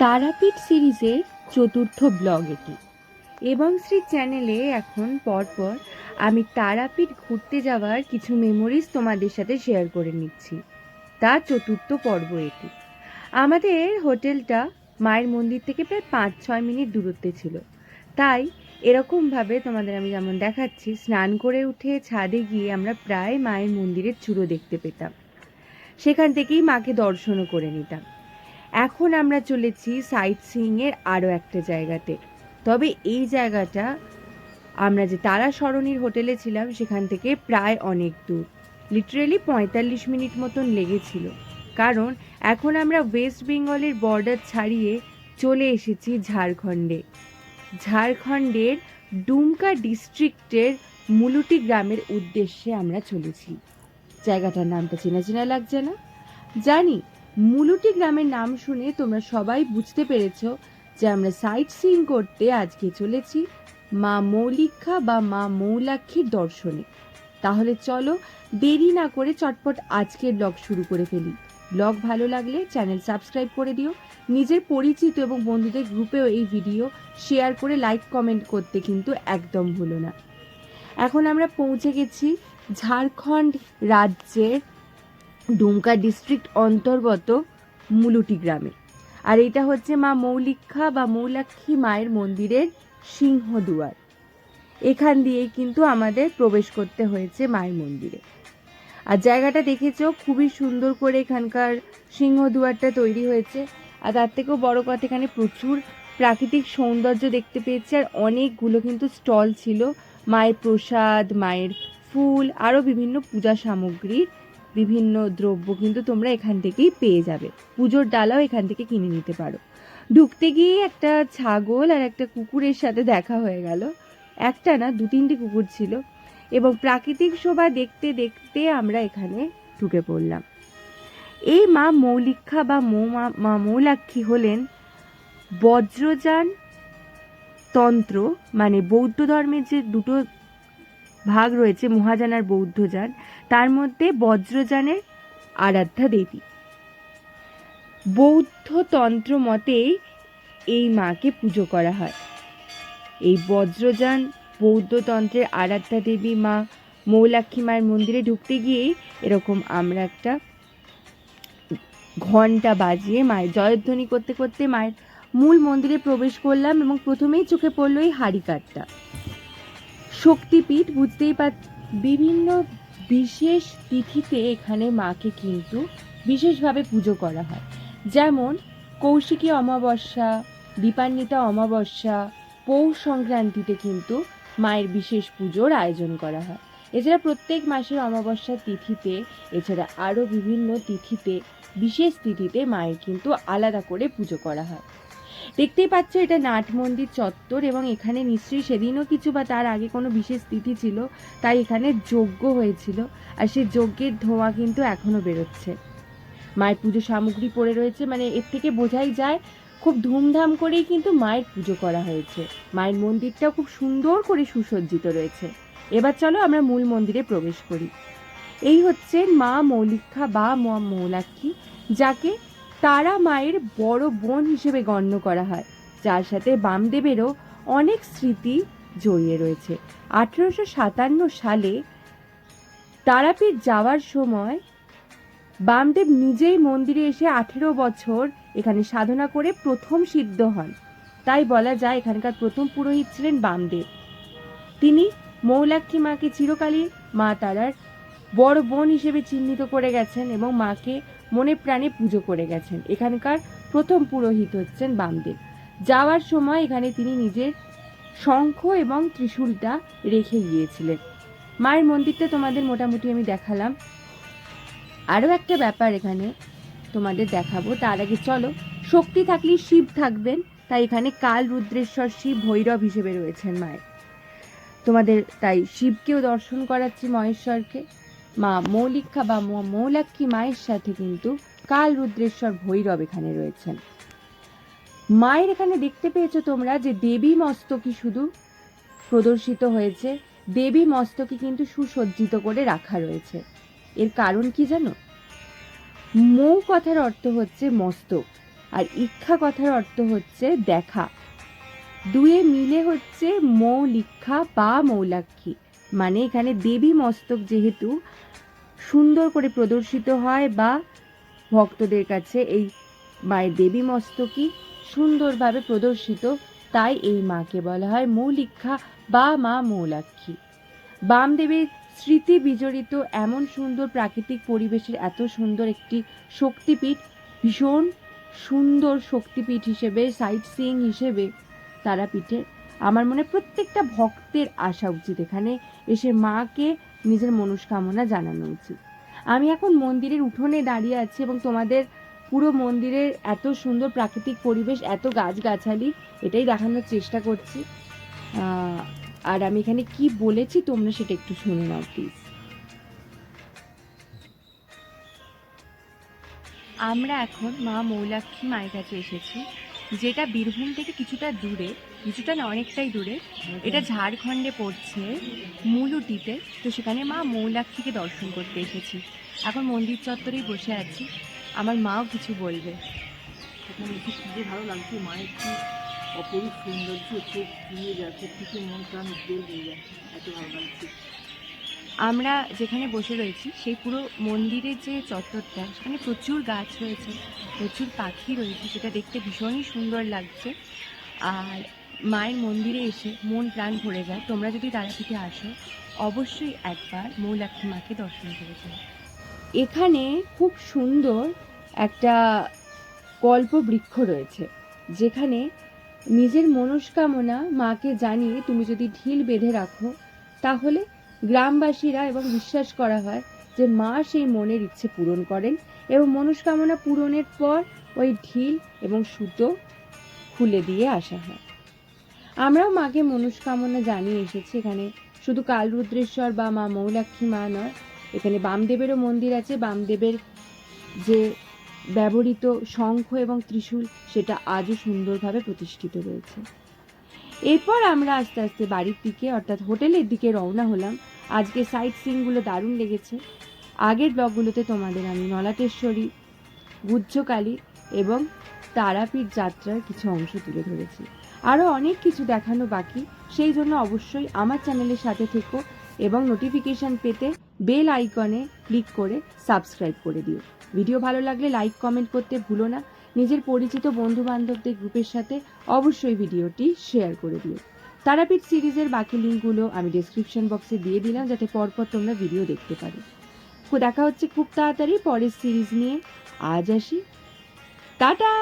তারাপীঠ সিরিজের চতুর্থ ব্লগ এটি। এবং শ্রী চ্যানেলে এখন পরপর আমি তারাপীঠ ঘুরতে যাওয়ার কিছু মেমোরিজ তোমাদের সাথে শেয়ার করে নিচ্ছি। তার চতুর্থ পর্ব এটি। আমাদের হোটেলটা মায়ের মন্দির থেকে প্রায় পাঁচ ছয় মিনিট দূরত্বে ছিল। তাই এরকমভাবে তোমাদের আমি যেমন দেখাচ্ছি, স্নান করে উঠে ছাদে গিয়ে আমরা প্রায় মায়ের মন্দিরের চূড়ো দেখতে পেতাম। সেখান থেকেই মাকে দর্শনও করে নিতাম। এখন আমরা চলেছি সাইট সিইংয়ের আরও একটা জায়গাতে। তবে এই জায়গাটা আমরা যে তারা সরণির হোটেলে ছিলাম, সেখান থেকে প্রায় অনেক দূর। লিটারেলি পঁয়তাল্লিশ মিনিট মতন লেগেছিল। কারণ এখন আমরা ওয়েস্ট বেঙ্গলের বর্ডার ছাড়িয়ে চলে এসেছি ঝাড়খণ্ডে। ঝাড়খণ্ডের ডুমকা ডিস্ট্রিক্টের মুলুটি গ্রামের উদ্দেশ্যে আমরা চলেছি। জায়গাটার নামটা চেনা চেনা লাগছে না? জানি মুলুটি গ্রামের নাম শুনে তোমরা সবাই বুঝতে পেরেছ যে আমরা সাইট সিইং করতে আজকে চলেছি মা মৌলিক্ষা বা মা মৌলাক্ষীর দর্শনে। তাহলে চলো দেরি না করে চটপট আজকের ব্লগ শুরু করে ফেলি। ব্লগ ভালো লাগলে চ্যানেল সাবস্ক্রাইব করে দিও, নিজের পরিচিত এবং বন্ধুদের গ্রুপেও এই ভিডিও শেয়ার করে লাইক কমেন্ট করতে কিন্তু একদম ভুলো না। এখন আমরা পৌঁছে গেছি ঝাড়খণ্ড রাজ্যের ডুমকা ডিস্ট্রিক্ট অন্তর্গত মুলুটি গ্রামে। আর এটা হচ্ছে মা মৌলিক্ষা বা মৌলাক্ষী মায়ের মন্দিরের সিংহদুয়ার। এখান দিয়েই কিন্তু আমাদের প্রবেশ করতে হয়েছে মায়ের মন্দিরে। আর জায়গাটা দেখেছ? খুবই সুন্দর করে এখানকার সিংহদুয়ারটা তৈরি হয়েছে। আর তার থেকেও বড় কথা, এখানে প্রচুর প্রাকৃতিক সৌন্দর্য দেখতে পেয়েছি। আর অনেকগুলো কিন্তু স্টল ছিল, মায়ের প্রসাদ, মায়ের ফুল, আরও বিভিন্ন পূজা সামগ্রীর বিভিন্ন দ্রব্য কিন্তু তোমরা এখান থেকেই পেয়ে যাবে। পুজোর ডালাও এখান থেকে কিনে নিতে পারো। ঢুকতে গিয়ে একটা ছাগল আর একটা কুকুরের সাথে দেখা হয়ে গেল। একটা না, দু তিনটে কুকুর ছিল। এবং প্রাকৃতিক শোভা দেখতে দেখতে আমরা এখানে ঢুকে পড়লাম। এই মা মৌলিক্ষা বা মৌমা, মা মৌলাক্ষী হলেন বজ্রযান তন্ত্র মানে বৌদ্ধ ধর্মের যে দুটো ভাগ রয়েছে মহাযান আর বৌদ্ধযান। তার মধ্যে বজ্রযানের আরাধ্যা দেবী। বৌদ্ধ তন্ত্র মতেই এই মাকে পুজো করা হয়। এই বজ্রযান, বৌদ্ধ তন্ত্রের আরাধ্যা দেবী মা মৌলাক্ষী মায়ের মন্দিরে ঢুকতে গিয়েই এরকম আমরা একটা ঘণ্টা বাজিয়ে মায়ের জয়ধ্বনি করতে করতে মায়ের মূল মন্দিরে প্রবেশ করলাম এবং প্রথমেই চোখে পড়ল এই হাড়িকাঠটা। শক্তিপীঠ বুঝতেই পার, বিভিন্ন বিশেষ তিথিতে এখানে মাকে কিন্তু বিশেষভাবে পুজো করা হয়। যেমন কৌশিকী অমাবস্যা, দীপান্বিতা অমাবস্যা, পৌষ সংক্রান্তিতে কিন্তু মায়ের বিশেষ পুজোর আয়োজন করা হয়। এছাড়া প্রত্যেক মাসের অমাবস্যার তিথিতে, এছাড়া আরও বিভিন্ন তিথিতে, বিশেষ তিথিতে মায়ের কিন্তু আলাদা করে পুজো করা হয়। দেখতেই পাচ্ছ এটা নাট মন্দির চত্বর এবং এখানে নিশ্চয়ই সেদিনও কিছু বা তার আগে কোনো বিশেষ তিথি ছিল, তাই এখানে যজ্ঞ হয়েছিল আর সেই যজ্ঞের ধোঁয়া কিন্তু এখনও বেরোচ্ছে। মায়ের পুজো সামগ্রী পড়ে রয়েছে মানে এর থেকে বোঝাই যায় খুব ধুমধাম করেই কিন্তু মায়ের পুজো করা হয়েছে। মায়ের মন্দিরটাও খুব সুন্দর করে সুসজ্জিত রয়েছে। এবার চলো আমরা মূল মন্দিরে প্রবেশ করি। এই হচ্ছে মা মৌলিক্ষা বা মৌলাক্ষী, যাকে তারা মায়ের বড় বোন হিসেবে গণ্য করা হয়। যার সাথে বামদেবেরও অনেক স্মৃতি জড়িয়ে রয়েছে। আঠেরোশো সাতান্ন সালে তারাপীঠ যাওয়ার সময় বামদেব নিজেই মন্দিরে এসে আঠেরো বছর এখানে সাধনা করে প্রথম সিদ্ধ হন। তাই বলা যায় এখানকার প্রথম পুরোহিত ছিলেন বামদেব। তিনি মৌলাক্ষী মাকে চিরকালই মা তারার বড় বোন হিসেবে চিহ্নিত করে গেছেন এবং মাকে মনে প্রাণে পুজো করে গেছেন। এখানকার প্রথম পুরোহিত হচ্ছেন বামদেব। যাওয়ার সময় এখানে তিনি নিজের শঙ্খ এবং ত্রিশূলটা রেখে গিয়েছিলেন। মায়ের মন্দিরটা তোমাদের মোটামুটি আমি দেখালাম। আরও একটা ব্যাপার এখানে তোমাদের দেখাবো। তার আগে চলো, শক্তি থাকলেই শিব থাকবেন, তাই এখানে কাল রুদ্রেশ্বর শিব ভৈরব হিসেবে রয়েছেন মায়ের। তোমাদের, তাই শিবকেও দর্শন করাচ্ছি মহেশ্বরকে। মা মৌলিকা বা মৌলাক্ষী মায়ের সাথে কিন্তু কাল রুদ্রেশ্বর ভৈরব এখানে রয়েছেন। মায়ের এখানে দেখতে পেয়েছ তোমরা যে দেবী মস্তকী শুধু প্রদর্শিত হয়েছে। দেবী মস্তকী কিন্তু সুসজ্জিত করে রাখা রয়েছে। এর কারণ কি জানো? মৌ কথার অর্থ হচ্ছে মস্তক আর ইচ্ছা কথার অর্থ হচ্ছে দেখা। দুয়ে মিলে হচ্ছে মৌলিক্ষা বা মৌলাক্ষী। মানে এখানে দেবী মস্তক যেহেতু সুন্দর করে প্রদর্শিত হয় বা ভক্তদের কাছে এই মায়ের দেবী মস্তকই সুন্দরভাবে প্রদর্শিত, তাই এই মাকে বলা হয় মৌলিক্ষা বা মা মৌলাক্ষী। বামদেবের স্মৃতি বিজড়িত এমন সুন্দর প্রাকৃতিক পরিবেশের এত সুন্দর একটি শক্তিপীঠ, ভীষণ সুন্দর শক্তিপীঠ হিসেবে সাইট সিইং হিসেবে তারাপীঠের আমার মনে প্রত্যেকটা ভক্তের আসা উচিত এখানে এসে মাকে নিজের মনস্কামনা জানানো উচিত। আমি এখন মন্দিরের উঠোনে দাঁড়িয়ে আছি এবং তোমাদের পুরো মন্দিরের এত সুন্দর প্রাকৃতিক পরিবেশ, এত গাছগাছালি, এটাই দেখানোর চেষ্টা করছি। আর আমি এখানে কি বলেছি তোমরা সেটা একটু শুনে নাও প্লিজ আমরা এখন মা মৌলাক্ষী মায়ের কাছে এসেছি। যেটা বীরভূম থেকে কিছুটা দূরে কিছুটা না অনেকটাই দূরে এটা ঝাড়খণ্ডে পড়ছে মুলুটিতে। তো সেখানে মা মৌলাক্ষীকে দর্শন করতে এসেছি। এখন মন্দির চত্বরেই বসে আছি। আমার মাও কিছু বলবে। সেখানে এসে খুবই ভালো লাগছে মায়ের কি অপরূপ সৌন্দর্য চোখ জুড়িয়ে যাচ্ছে কিছু মন প্রাণ উজ্জ্বল হয়ে যাচ্ছে। এত ভালো লাগছে। আমরা যেখানে বসে রয়েছি, সেই পুরো মন্দিরের যে চত্বরটা, সেখানে প্রচুর গাছ রয়েছে, প্রচুর পাখি রয়েছে, সেটা দেখতে ভীষণই সুন্দর লাগছে। আর মায়ের মন্দিরে এসে মন প্রাণ ভরে যায়। তোমরা যদি তারাপীঠে আসো, অবশ্যই একবার মৌলাক্ষী মাকে দর্শন করে যাও। এখানে খুব সুন্দর একটা কল্প বৃক্ষ রয়েছে, যেখানে নিজের মনস্কামনা মাকে জানিয়ে তুমি যদি ঢিল বেঁধে রাখো, তাহলে গ্রামবাসীরা এবং বিশ্বাস করা হয় যে মা সেই মনের ইচ্ছে পূরণ করেন এবং মনস্কামনা পূরণের পর ওই ঢিল এবং সুতো খুলে দিয়ে আসা হয়। আমরাও মাকে মনস্কামনা জানিয়ে এসেছি এখানে। শুধু কালরুদ্রেশ্বর বা মা মৌলাক্ষী মা নয়, এখানে বামদেবেরও মন্দির আছে। বামদেবের যে ব্যবহৃত শঙ্খ এবং ত্রিশূল, সেটা আজও সুন্দরভাবে প্রতিষ্ঠিত রয়েছে। এরপর আমরা আস্তে আস্তে বাড়ির দিকে, অর্থাৎ হোটেলের দিকে রওনা হলাম। আজকে সাইট সিনগুলো দারুণ লেগেছে। আগের ব্লগগুলোতে তোমাদের আমি নলাটেশ্বরী গুজ্জকালী এবং তারাপীঠ যাত্রার কিছু অংশ তুলে ধরেছি। আরও অনেক কিছু দেখানো বাকি, সেই জন্য অবশ্যই আমার চ্যানেলের সাথে থেকো এবং নোটিফিকেশান পেতে বেল আইকনে ক্লিক করে সাবস্ক্রাইব করে দিও। ভিডিও ভালো লাগলে লাইক কমেন্ট করতে ভুলো না। নিজের পরিচিত বন্ধু বান্ধবদের গ্রুপের সাথে অবশ্যই ভিডিওটি শেয়ার করে দিও। তারাপীঠ সিরিজের বাকি লিঙ্কগুলো আমি ডেসক্রিপশন বক্সে দিয়ে দিলাম, যাতে পরপর তোমরা ভিডিও দেখতে পারো। দেখা হচ্ছে খুব তাড়াতাড়ি পরের সিরিজ নিয়ে। আজ আসি। টাটা!